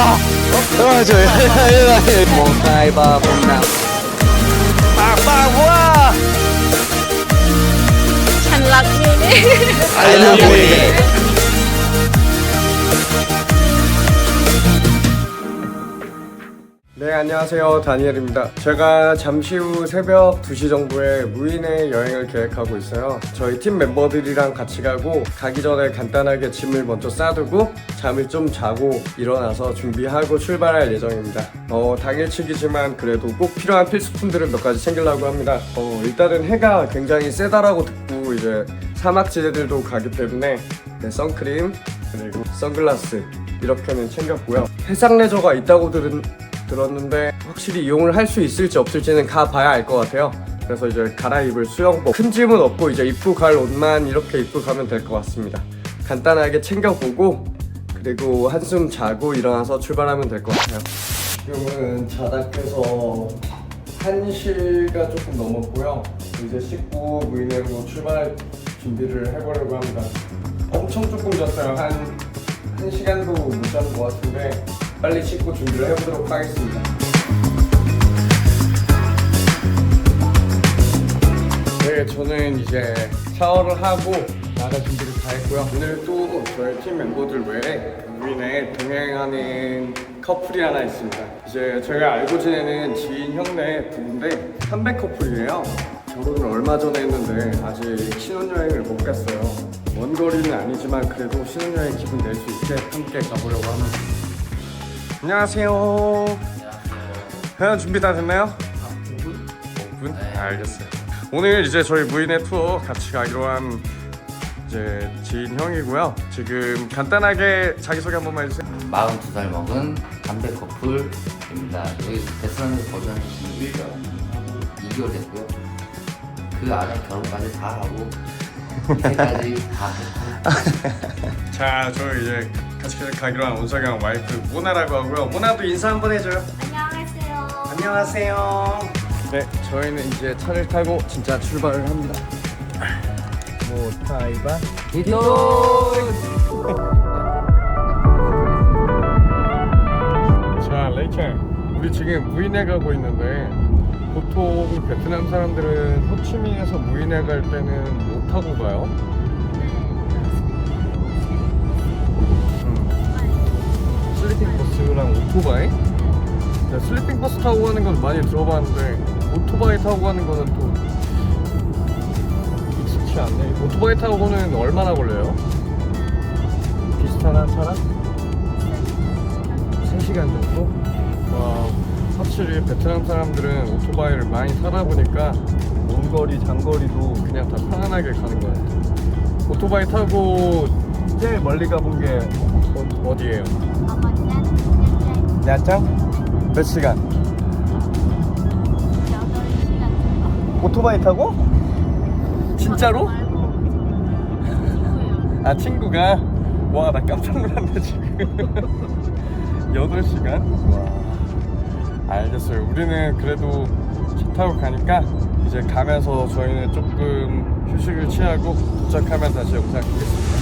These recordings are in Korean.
Wow Ôi trời ơi 1, 2, ba 4, 5 Bạc bạc quá. Thành lập như thế I love you 네, 안녕하세요. 다니엘입니다. 제가 잠시 후 새벽 2시 정도에 무인의 여행을 계획하고 있어요. 저희 팀 멤버들이랑 같이 가고 가기 전에 간단하게 짐을 먼저 싸두고 잠을 좀 자고 일어나서 준비하고 출발할 예정입니다. 어, 당일치기지만 그래도 꼭 필요한 필수품들을 몇 가지 챙기려고 합니다. 어, 일단은 해가 굉장히 세다라고 듣고 이제 사막지대들도 가기 때문에 네, 선크림 그리고 선글라스 이렇게는 챙겼고요. 해상 레저가 있다고 들은 들었는데 확실히 이용을 할 수 있을지 없을지는 가봐야 알 것 같아요. 그래서 이제 갈아입을 수영복 큰 짐은 없고 이제 입고 갈 옷만 이렇게 입고 가면 될 것 같습니다. 간단하게 챙겨보고 그리고 한숨 자고 일어나서 출발하면 될 것 같아요. 지금은 자닥해서 1시가 조금 넘었고요. 이제 씻고 무인으로 출발 준비를 해보려고 합니다. 엄청 조금 잤어요. 한 1시간도 못 자는 것 같은데 빨리 씻고 준비를 해보도록 하겠습니다. 네, 저는 이제 샤워를 하고 나가 준비를 다 했고요. 오늘 또 저희 팀 멤버들 외에 무인에 동행하는 커플이 하나 있습니다. 이제 저희가 알고 지내는 지인 형네 부부인데 300 커플이에요. 결혼을 얼마 전에 했는데 아직 신혼여행을 못 갔어요. 먼 거리는 아니지만 그래도 신혼여행 기분 낼 수 있게 함께 가보려고 합니다. 안녕하세요. 회원 준비 다 됐나요? 5분? 5분? 알겠어요. 오늘 이제 저희 무인의 투어 같이 가기로 한 이제 지인 형이고요. 지금 간단하게 자기소개 한 번만 해주세요. 42살 먹은 담배 커플입니다. 여기 베트남에서 거주한 지 1년 2개월 됐고요. 그 안에 결혼까지 다 하고 이때까지 다 자, 저 이제 같이 가기로 한 온석영 와이프 모나라고 하고요. 모나도 인사 한번 해줘요. 안녕하세요. 안녕하세요. 네, 저희는 이제 차를 타고 진짜 출발을 합니다. 모타이바 자, 레이첼. 우리 지금 무인에 가고 있는데 보통 베트남 사람들은 호치민에서 무인에 갈 때는 못 타고 가요. 음. 슬리핑 버스랑 오토바이? 네, 슬리핑 버스 타고 가는 건 많이 들어봤는데 오토바이 타고 가는 거는 또 익숙치 않네. 오토바이 타고 가는 얼마나 걸려요? 비슷하나 차랑? 3시간 정도? 와, 확실히 베트남 사람들은 오토바이를 많이 타다 보니까 먼 거리, 장거리도 그냥 다 편안하게 가는 것 같아요. 오토바이 타고 제일 멀리 가본 게 어, 디예요 야짱? 몇 시간? 오토바이 타고? 진짜로? 아 친구가? 와 나 깜짝 놀랐네 지금 8시간? 와 알겠어요 우리는 그래도 차 타고 가니까 이제 가면서 저희는 조금 휴식을 취하고 도착하면 다시 영상 보겠습니다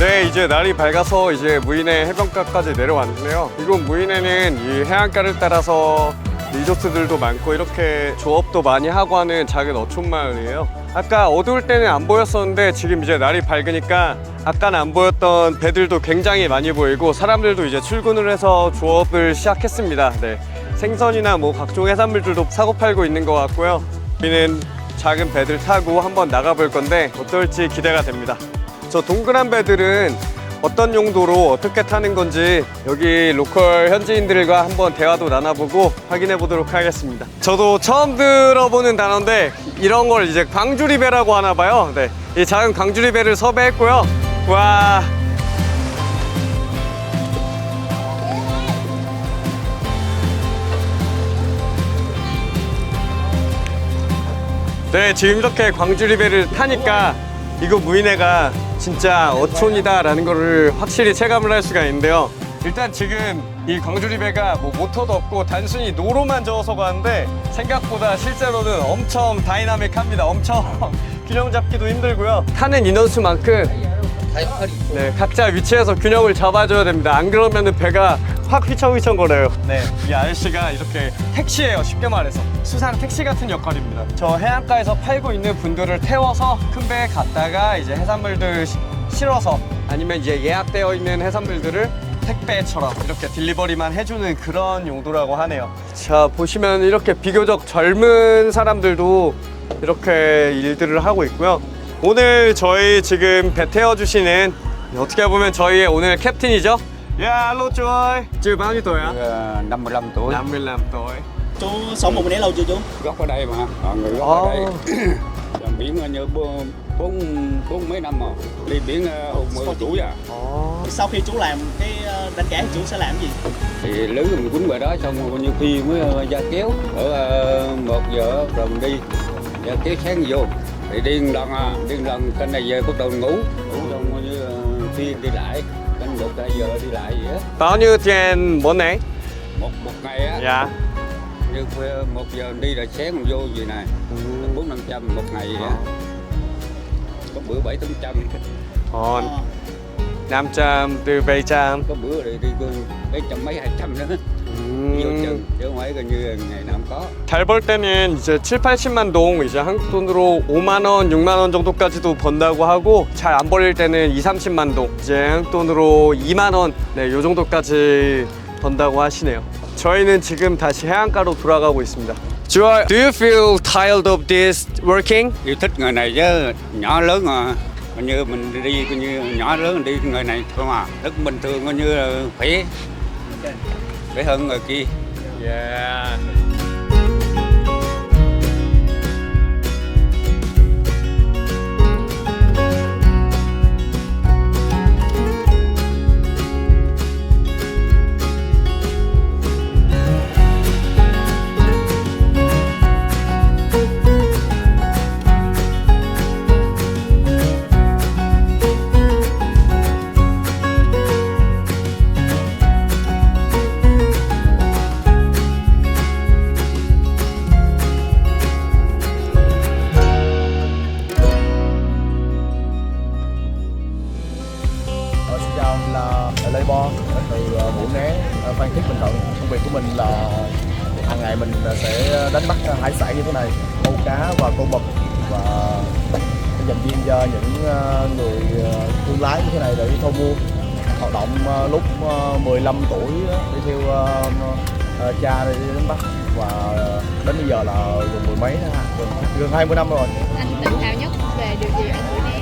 네, 이제 날이 밝아서 이제 무인의 해변가까지 내려왔는데요. 이곳 무인에는 이 해안가를 따라서 리조트들도 많고 이렇게 조업도 많이 하고 하는 작은 어촌 마을이에요. 아까 어두울 때는 안 보였었는데 지금 이제 날이 밝으니까 아까는 안 보였던 배들도 굉장히 많이 보이고 사람들도 이제 출근을 해서 조업을 시작했습니다. 네. 생선이나 뭐 각종 해산물들도 사고 팔고 있는 것 같고요. 우리는 작은 배들 타고 한번 나가볼 건데 어떨지 기대가 됩니다. 저 동그란 배들은 어떤 용도로 어떻게 타는 건지 여기 로컬 현지인들과 한번 대화도 나눠보고 확인해 보도록 하겠습니다. 저도 처음 들어보는 단어인데 이런 걸 이제 광주리배라고 하나 봐요. 네. 이 작은 광주리배를 섭외했고요. 와. 네, 지금 이렇게 광주리배를 타니까 이거 무인회가 진짜 어촌이다라는 거를 확실히 체감을 할 수가 있는데요. 일단 지금 이 광주리 배가 뭐 모터도 없고 단순히 노로만 저어서 가는데 생각보다 실제로는 엄청 다이나믹합니다. 엄청 균형 잡기도 힘들고요. 타는 인원수만큼 네, 각자 위치에서 균형을 잡아줘야 됩니다. 안 그러면 배가 확 휘청휘청 거려요. 네, 이 아저씨가 이렇게 택시예요. 쉽게 말해서 수상 택시 같은 역할입니다. 저 해안가에서 팔고 있는 분들을 태워서 큰 배에 갔다가 이제 해산물들 시- 실어서 아니면 이제 예약되어 있는 해산물들을 택배처럼 이렇게 딜리버리만 해주는 그런 용도라고 하네요. 자 보시면 이렇게 비교적 젊은 사람들도 이렇게 일들을 하고 있고요. 오늘 저희 지금 배 태워 주시는 어떻게 보면 저희의 오늘 캡틴이죠? 야, nhiêu tuổi ạ? Ờ, 55 tuổi 55 tuổi. Chú sống một mình lâu chưa chú? Gốc ở đây mà Ờ, người gốc Ồ. ở đây. Làm biển ờ, như bốn bốn bốn mấy năm rồi. Đi biển ờ, hồi mười tuổi à. 어. sau khi chú làm cái ờ, đánh cá thì chú sẽ làm gì? Thì lưới mình quýnh về đó xong rồi nhiều khi mới ờ, ra kéo ở ờ, một giờ rồi mình đi. Ra kéo sáng vô thì đi một lần à đi một lần kênh này về bắt đầu ngủ. Ngủ xong coi như ờ, khi đi lại kênh một giờ đi lại vậy á. Bao nhiêu tiền một ngày? một một ngày á. Dạ. Khuya một giờ đi là sáng mình vô gì này bốn năm trăm một ngày vậy á có bữa bảy tám trăm 어, 남trăm từ 700. có bữa thì đi mấy trăm mấy hai trăm nữa nhiều 음. chừng chứ không phải coi như ngày nào cũng có 잘 벌 때는 이제 7, 80만 동 이제 한국 돈으로 5만 원, 6만 원 정도까지도 번다고 하고 잘 안 벌릴 때는 2, 30만 동 이제 한국 돈으로 2만 원, 네, 요 정도까지 번다고 하시네요. 저희는 지금 다시 해안가로 돌아가고 있습니다. Joy, do you feel tired of this working? yêu thích người này chứ nhỏ lớn mà coi như mình đi coi như nhỏ lớn đi người này thôi mà rất bình thường coi như là khỏe khỏe hơn người kia Yeah. Gần, gần 20 năm rồi. Anh tự hào nhất về điều gì ở tuổi này?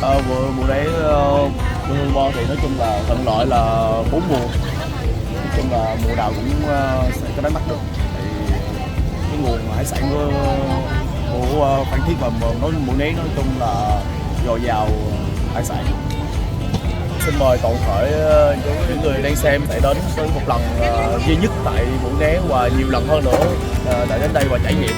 Ờ, vụ vụ đấy uh, quê hương thì nói chung là thuận lợi là bốn mùa nói chung là mùa nào cũng ờ, sẽ có đánh bắt được thì cái nguồn hải sản của, của ờ, Phan Thiết và nói mũi né nói chung là dồi dào hải sản xin mời toàn thể ờ, những người đang xem sẽ đến với một lần ờ, duy nhất tại mũi né và nhiều lần hơn nữa ờ, để đến đây và trải nghiệm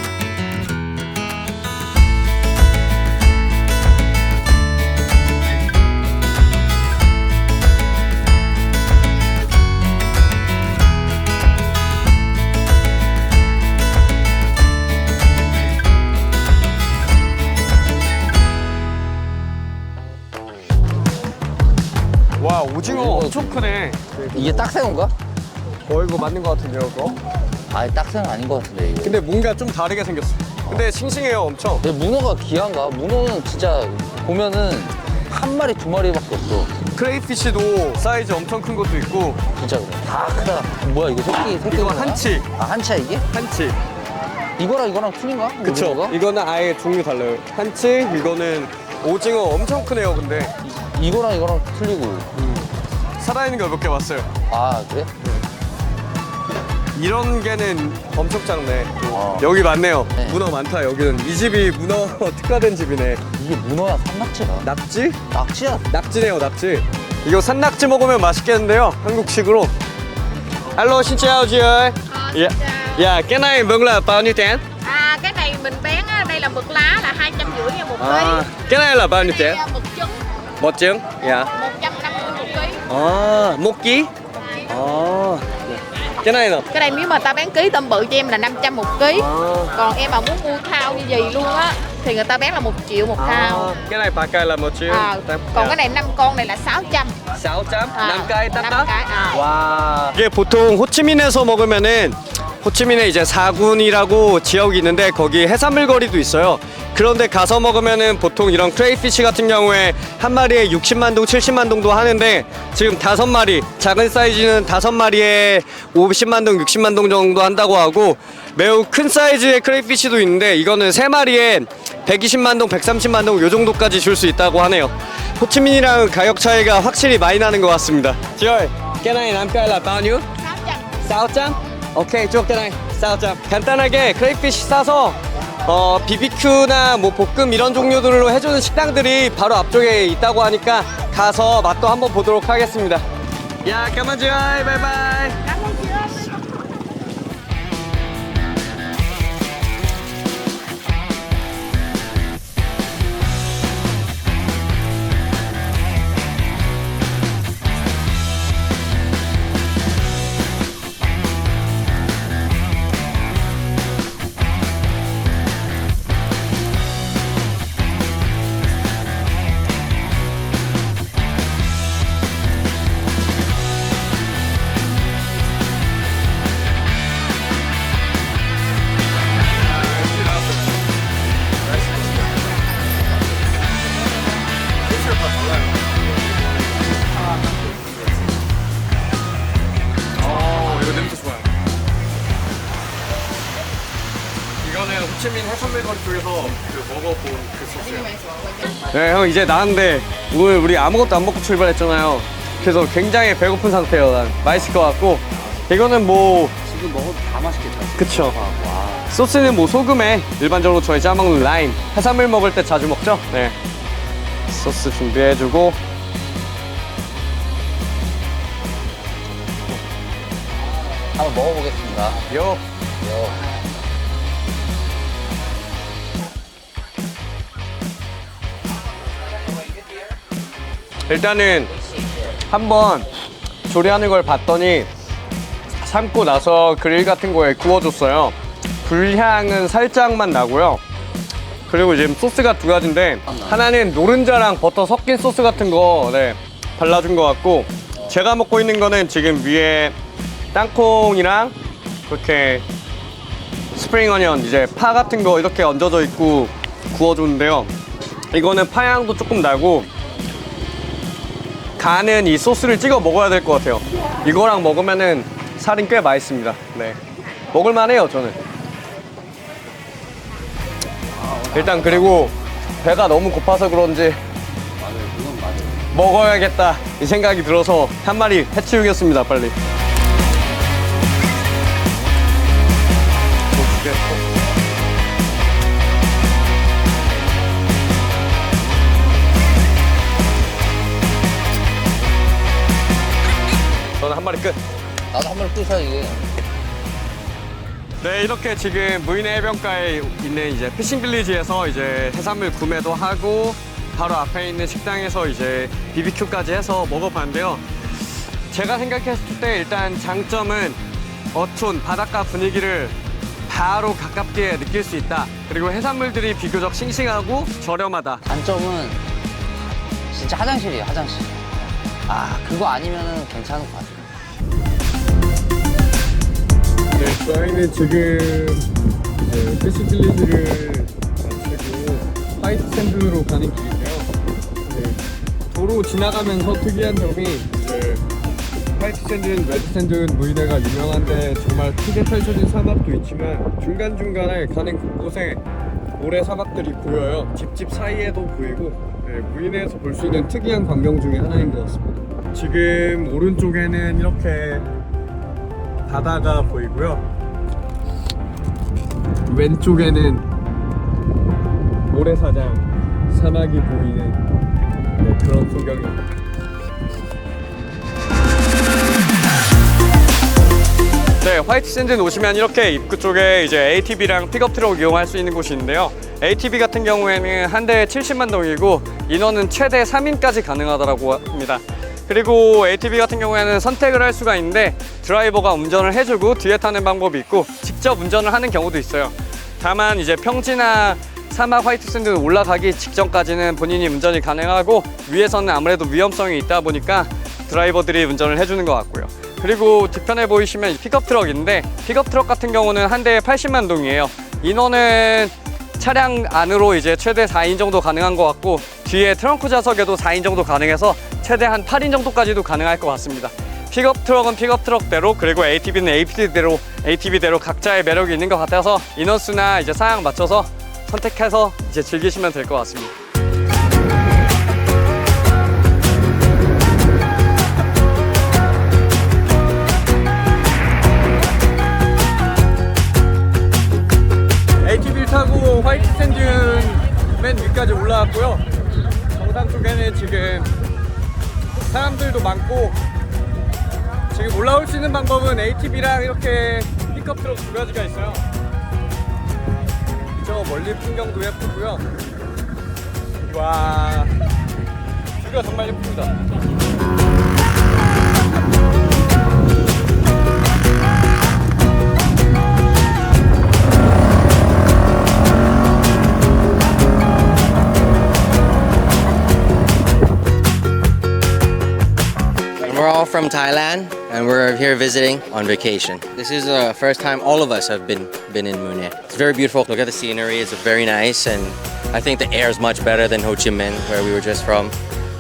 오징어 엄청 크네. 이게 딱새우인가? 어 이거 맞는 것 같은데요, 그거? 아 딱새우는 아닌 것 같은데 이거 근데 뭔가 좀 다르게 생겼어. 근데 싱싱해요, 엄청. 근데 문어가 귀한가? 문어는 진짜 보면은 한 마리 두 마리밖에 없어 크레이피쉬도 사이즈 엄청 큰 것도 있고 진짜 그래 다 크다 뭐야 이거 새끼 새끼 이거 한치, 아 한치야 이게? 한치. 이거랑 이거랑 틀린가? 그쵸? 문어가? 이거는 아예 종류 달라요. 한치, 이거는 오징어 엄청 크네요, 근데. 이거랑 이거랑 틀리고 살아있는 걸 몇 개 봤어요. 아 그래? 이런 개는 엄청 작네. 어. 여기 많네요. 네. 문어 많다, 여기는. 이 집이 문어 특화된 집이네. 이게 문어야 산낙지가 낙지? 낙지야 낙지네요, 낙지. 이거 산낙지 먹으면 맛있겠는데요, 한국식으로. Alo, xin chào chị ơi. Dạ, dạ, cái này mực là bao nhiêu tiền? À cái này mình bán á, đây là mực lá là hai trăm rưỡi nha một ký. À, cái này là bao nhiêu Cái tiền? này à, mực trứng Một trứng? Dạ. 150 một ký. À, một ký? 어. Cái này nè. cái đây nếu mà ta bán ký tôm bự cho em là 500 một ký Ờ. còn em mà muốn mua thao như gì luôn á thì người ta bán là một triệu một thao Ờ. Cái này ba cây là một triệu. à, còn cái này 5 con này là 600 600? à, 5 cây năm 딱딱? cái à. 와. 이게 보통 호치민에서 먹으면은 호치민에 이제 사군이라고 지역이 있는데 거기 해산물 거리도 있어요. 그런데 가서 먹으면은 보통 이런 크레이피쉬 같은 경우에 한 마리에 60만 동, 70만 동도 하는데 지금 다섯 마리, 작은 사이즈는 다섯 마리에 50만 동, 60만 동 정도 한다고 하고 매우 큰 사이즈의 크레이피쉬도 있는데 이거는 세 마리에 120만 동, 130만 동 요 정도까지 줄 수 있다고 하네요. 호치민이랑 가격 차이가 확실히 많이 나는 것 같습니다. là bao nhiêu? 600 400? 오 케이, 쭉 cái này 400. 간단하게 크레이피쉬 싸서 어, BBQ나 뭐 볶음 이런 종류들로 해주는 식당들이 바로 앞쪽에 있다고 하니까 가서 맛도 한번 보도록 하겠습니다. 야, bye. cảm 네, 형 이제 나왔는데 오늘 우리 아무것도 안 먹고 출발했잖아요. 그래서 굉장히 배고픈 상태예요. 난 맛있을 것 같고 이거는 뭐 지금 먹어도 다 맛있겠다. 그쵸. 소스는 뭐 소금에 일반적으로 저희 짜먹는 라임 해산물 먹을 때 자주 먹죠. 네. 소스 준비해주고 한번 먹어보겠습니다. 요. 요. 일단은 한번 조리하는 걸 봤더니 삶고 나서 그릴 같은 거에 구워줬어요. 불향은 살짝만 나고요. 그리고 지금 소스가 두 가지인데 하나는 노른자랑 버터 섞인 소스 같은 거 네, 발라준 것 같고 제가 먹고 있는 거는 지금 위에 땅콩이랑 그렇게 스프링 어니언 이제 파 같은 거 이렇게 얹어져 있고 구워줬는데요. 이거는 파향도 조금 나고 간은 이 소스를 찍어 먹어야 될 것 같아요. 이거랑 먹으면은 살은 꽤 맛있습니다. 네. 먹을만해요, 저는. 일단 그리고 배가 너무 고파서 그런지 먹어야겠다 이 생각이 들어서 한 마리 해치우겠습니다, 빨리. 마리 끄셔야지. 네, 이렇게 지금 무인의 해변가에 있는 이제 피싱 빌리지에서 이제 해산물 구매도 하고 바로 앞에 있는 식당에서 이제 BBQ까지 해서 먹어봤는데요. 제가 생각했을 때 일단 장점은 어촌 바닷가 분위기를 바로 가깝게 느낄 수 있다. 그리고 해산물들이 비교적 싱싱하고 저렴하다. 단점은 진짜 화장실이에요, 화장실. 아, 그거 아니면은 괜찮은 것 같아요. 네, 저희는 지금 이제 피시 빌리지를 마치고 화이트 샌드로 가는 길인데요. 네, 도로 지나가면서 특이한 점이 화이트 샌드는 레드 샌드는 무인해가 유명한데 정말 크게 펼쳐진 사막도 있지만 중간중간에 가는 곳곳에 모래 사막들이 보여요. 집집 사이에도 보이고 네, 무인해에서 볼 수 있는 특이한 광경 중에 하나인 것 같습니다. 지금 오른쪽에는 이렇게 바다가 보이고요. 왼쪽에는 모래사장, 사막이 보이는 네, 그런 풍경입니다. 네, 화이트 샌드는 오시면 이렇게 입구 쪽에 이제 ATV랑 픽업 트럭 이용할 수 있는 곳이 있는데요. ATV 같은 경우에는 한 대에 70만 동이고 인원은 최대 3인까지 가능하다고 합니다. 그리고 ATV 같은 경우에는 선택을 할 수가 있는데 드라이버가 운전을 해주고 뒤에 타는 방법이 있고 직접 운전을 하는 경우도 있어요. 다만 이제 평지나 사막 화이트 샌드 올라가기 직전까지는 본인이 운전이 가능하고 위에서는 아무래도 위험성이 있다 보니까 드라이버들이 운전을 해주는 것 같고요. 그리고 뒤편에 보이시면 픽업 트럭인데 픽업 트럭 같은 경우는 한 대에 80만 동이에요. 인원은 차량 안으로 이제 최대 4인 정도 가능한 것 같고 뒤에 트렁크 좌석에도 4인 정도 가능해서 최대 한 8인 정도까지도 가능할 것 같습니다. 픽업 트럭은 픽업 트럭대로 그리고 ATV는 ATV대로 ATV대로 각자의 매력이 있는 것 같아서 인원수나 이제 상황 맞춰서 선택해서 이제 즐기시면 될 것 같습니다. 맨 위까지 올라왔고요. 정상 쪽에는 지금 사람들도 많고 지금 올라올 수 있는 방법은 ATV랑 이렇게 픽업 트럭 두 가지가 있어요. 저 멀리 풍경도 예쁘고요. 와, 뷰가 정말 예쁩니다. From Thailand and we're here visiting on vacation. This is the first time all of us have been been in Munich. It's very beautiful. Look at the scenery. It's very nice and I think the air is much better than Ho Chi Minh where we were just from.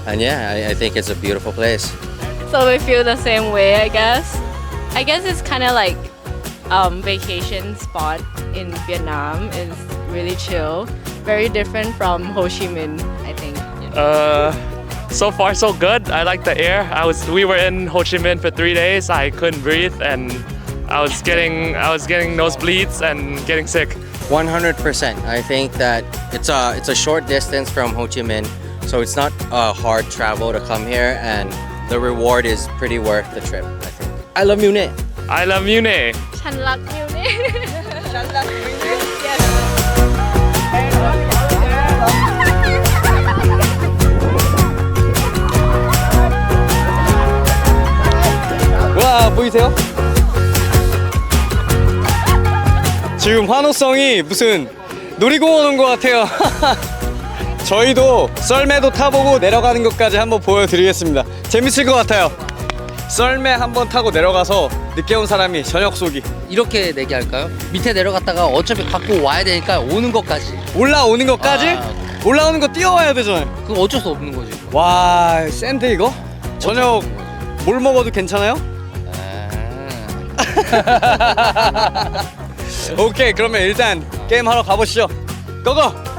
And yeah, I, I think it's a beautiful place. So we feel the same way, I guess. I guess it's kind of like um, vacation spot in Vietnam. It's really chill, very different from Ho Chi Minh, I think. Uh, so far so good. I like the air. I was we were in Ho Chi Minh for three days. I couldn't breathe and I was getting I was getting nosebleeds and getting sick. 100%. I think that it's a it's a short distance from Ho Chi Minh, so it's not a hard travel to come here, and the reward is pretty worth the trip. I think. I love Munich. I love Munich. ฉันรักมิวนิฉันรักมิว 보이세요? 지금 환호성이 무슨 놀이공원 온 것 같아요. 저희도 썰매도 타보고 내려가는 것까지 한번 보여드리겠습니다. 재밌을 것 같아요. 썰매 한번 타고 내려가서 늦게 온 사람이 저녁 쏘기. 이렇게 내기할까요? 밑에 내려갔다가 어차피 갖고 와야 되니까 오는 것까지. 올라오는 것까지? 아. 올라오는 거 뛰어와야 되잖아요. 그거 어쩔 수 없는 거지. 와 샌드 이거? 저녁 뭘 먹어도 괜찮아요? 아. 오케이 그러면 일단 게임 하러 가보시죠. 고고!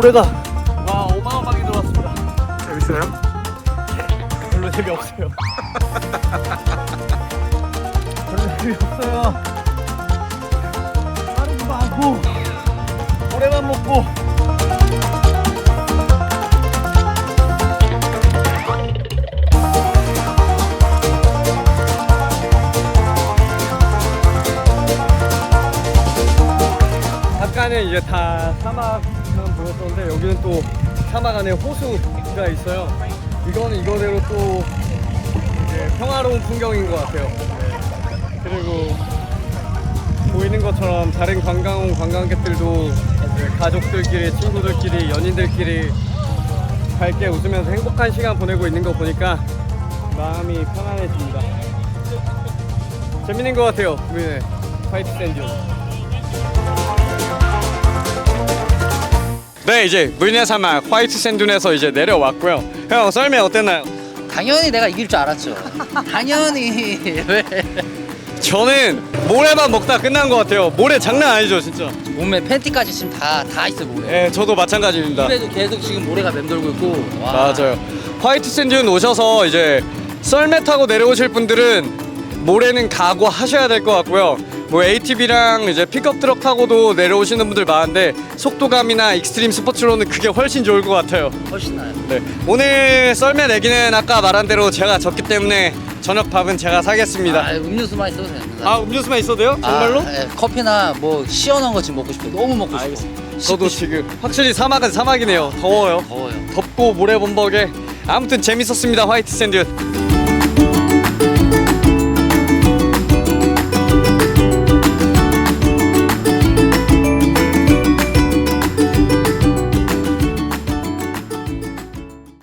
모래가 와 어마어마하게 들어왔습니다. 재밌어요? 별로 재미없어요. 별로 재미없어요. 사람도 많고 모래만 먹고. 아까는 이제 다 사막 만 보였었는데 여기는 또 사막 안에 호수가 있어요. 이거는 이거대로 또 이제 평화로운 풍경인 것 같아요. 네. 그리고 보이는 것처럼 다른 관광 온 관광객들도 가족들끼리, 친구들끼리, 연인들끼리 밝게 웃으면서 행복한 시간 보내고 있는 거 보니까 마음이 편안해집니다. 재밌는 것 같아요. 우리네 화이트 샌드. 네 이제 물내 사막 화이트 샌둔에서 이제 내려왔고요. 형 썰매 어땠나요? 당연히 내가 이길 줄 알았죠. 당연히 왜 저는 모래만 먹다 끝난 것 같아요. 모래 장난 아니죠 진짜. 몸에 팬티까지 지금 다 다 있어 모래. 네 저도 마찬가지입니다. 입에도 계속 지금 모래가 맴돌고 있고. 와. 맞아요. 화이트 샌드는 오셔서 이제 썰매 타고 내려오실 분들은 모래는 각오하셔야 될 것 같고요. 뭐 ATV랑 이제 픽업 트럭 타고도 내려오시는 분들 많은데 속도감이나 익스트림 스포츠로는 그게 훨씬 좋을 것 같아요. 훨씬 나요. 네. 오늘 썰매 내기는 아까 말한 대로 제가 졌기 때문에 저녁 밥은 제가 사겠습니다. 아, 음료수만 있어도 됩니다. 아 음료수만 있어도 돼요? 정말로? 아, 예, 커피나 뭐 시원한 거 지금 먹고 싶어요. 너무 먹고 싶어. 알겠습니다. 저도 지금 확실히 사막은 사막이네요. 더워요. 더워요. 덥고 모래범벅에 아무튼 재밌었습니다. 화이트 샌드.